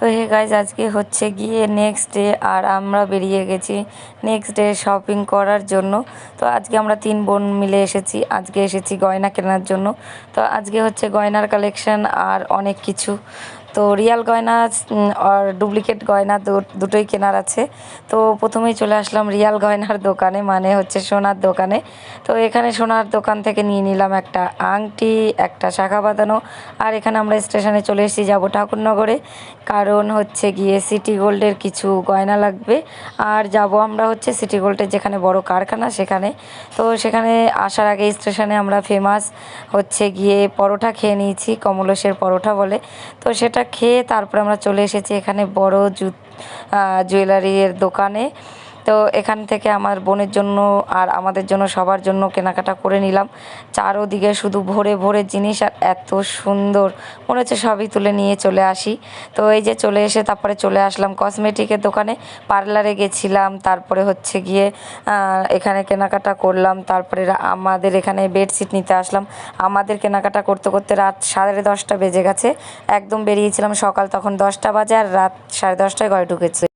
তো hey guys আজকে হচ্ছে গিয়ে নেক্সট ডে আর আমরা বেরিয়ে গেছি নেক্সট ডে শপিং করার জন্য। তো আজকে আমরা তিন বোন মিলে এসেছি। আজকে এসেছি গয়না কেনার জন্য। তো আজকে হচ্ছে গয়নার কালেকশন আর অনেক কিছু। তো রিয়াল গয়না আর ডুপ্লিকেট গয়না দুটোই কেনার আছে। তো প্রথমেই চলে আসলাম রিয়াল গয়নার দোকানে মানে হচ্ছে সোনার দোকানে। তো এখানে সোনার দোকান থেকে নিয়ে নিলাম একটা আংটি, একটা শাখা বাঁধানো, আর এখানে আমরা স্টেশনে চলে এসেছি, যাব ঠাকুরনগরে। কারণ হচ্ছে গিয়ে সিটি গোল্ডের কিছু গয়না লাগবে, আর যাব আমরা হচ্ছে সিটি গোল্ডের যেখানে বড় কারখানা সেখানে। তো সেখানে আসার আগে স্টেশনে আমরা ফেমাস হচ্ছে গিয়ে পরোটা খেয়ে নিয়েছি কমলসের পরোটা বলে। তো সেটা খেয়ে তারপরে আমরা চলে এসেছি এখানে বড় জু জুয়েলারির দোকানে। তো এখান থেকে আমার বোনের জন্য আর আমাদের জন্য সবার জন্য কেনাকাটা করে নিলাম। চারোদিকে শুধু ভরে ভরে জিনিস আর এত সুন্দর। মনে হচ্ছে সবই তুলে নিয়ে চলে আসি। তো এই যে চলে এসে তারপরে চলে আসলাম কসমেটিকের দোকানে। পার্লারে গেছিলাম, তারপরে হচ্ছে গিয়ে এখানে কেনাকাটা করলাম। তারপরে আমাদের এখানে বেডশিট নিতে আসলাম। আমাদের কেনাকাটা করতে করতে রাত সাড়ে দশটা বেজে গেছে। একদম বেরিয়েছিলাম সকাল, তখন দশটা বাজে আর রাত সাড়ে দশটায় ঘরে ঢুকেছে।